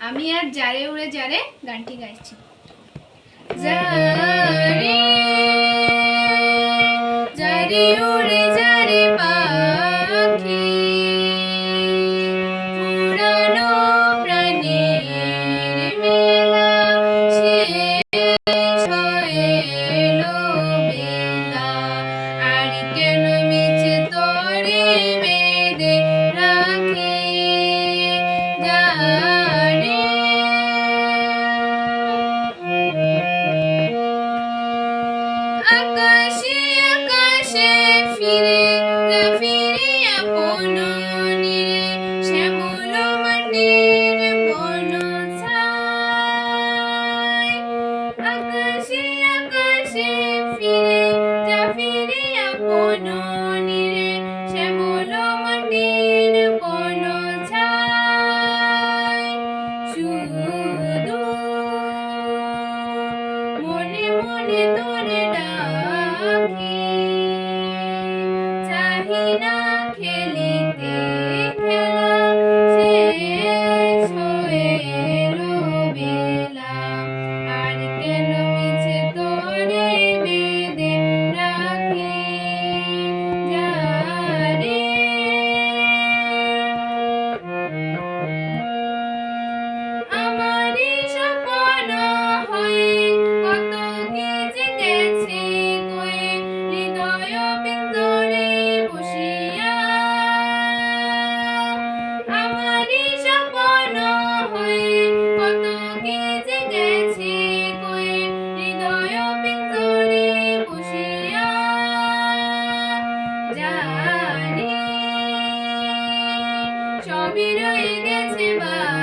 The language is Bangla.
আমি আর যারে উড়ে যারে গানটি গাইছি। জারে জারে উড়ে যারে পাখি ফিরে যা ফিরিয়া কোন নিরে শ্যামল মাটির কোন ছাই শুধু মনে মনে তোরে ডাকি চাহি না খেলিতে খেলা শেষ হয়ে 미련이겠지만